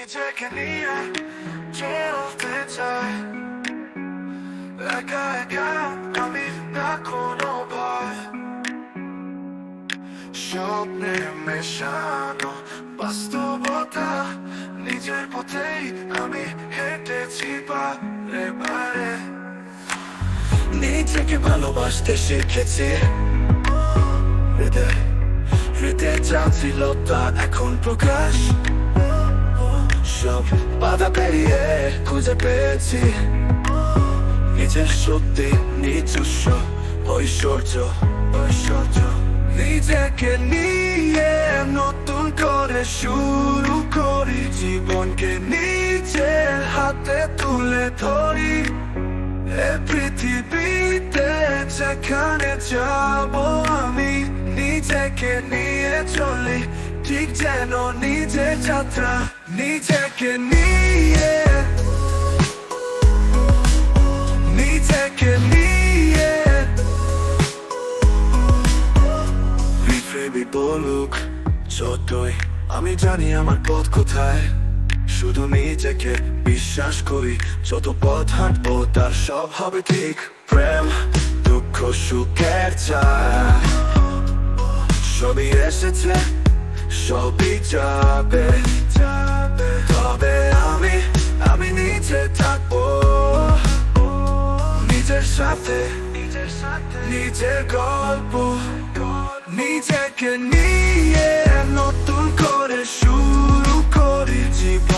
নিজেকে নিয়ে চলতে চাই একা একা আমি না কোনো ভয় স্বপ্নে মেশানো বাস্তবতা নিজের পথেই আমি হেঁটেছি বারে বারে নিজেকে ভালোবাসতে শিখেছি। হৃদয় হৃদয় চাচ্ছিল তা এখন প্রকাশ। সব বাধা পেরিয়ে খুঁজে পেয়েছি। নিজের সত্যি নিজস্ব ঐশ্বর্য ঐশ্বর্য। নিজেকে নিয়ে নতুন করে শুরু করি, জীবনকে নিজের হাতে তুলে ধরি। এ পৃথিবীতে যেখানে যাব আমি, নিজেকে নিয়ে চলি ঠিক যেন নিজের যাত্রা নিজেকে নিয়ে। নিজেকে নিয়ে। পৃথিবী বলুক যতই, আমি জানি আমার পথ কোথায়। শুধু নিজেকে বিশ্বাস করি, যত পথ হাঁটবো তার সব হবে ঠিক। প্রেম, দুঃখ, সুখের চায় সবই এসেছে। সবই যাবে তবে আমি আমি নিজে থাকব। নিজের সাথে, নিজের গল্প, নিজেকে নিয়ে নতুন করে শুরু করি জীবনকে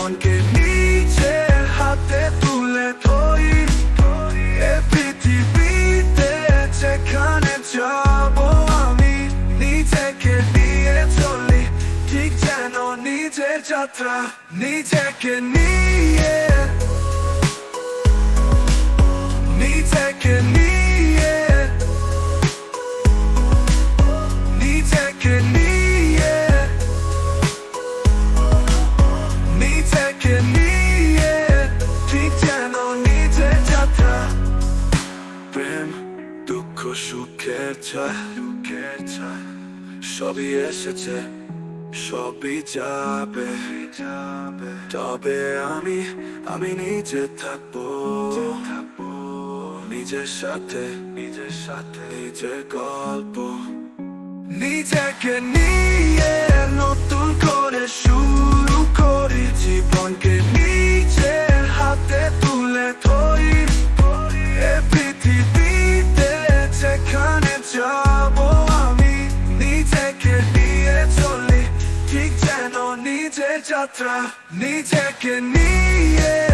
নিজের যাত্রা নিজেকে নিয়ে। নিজেকে নিয়ে। নিজেকে নিয়ে। নিজেকে নিয়ে। ঠিক যেন নিজের যাত্রা। প্রেম, দুঃখ, সুখের ছায় সবই এসেছে। সবই যাবে। তবে আমি আমি নিজে থাকব। থাকব নিজের সাথে নিজের সাথে নিজের গল্প। নিজেকে নিয়ে নতুন করে শুরু নিজের যাত্রা নিজেকে নিয়ে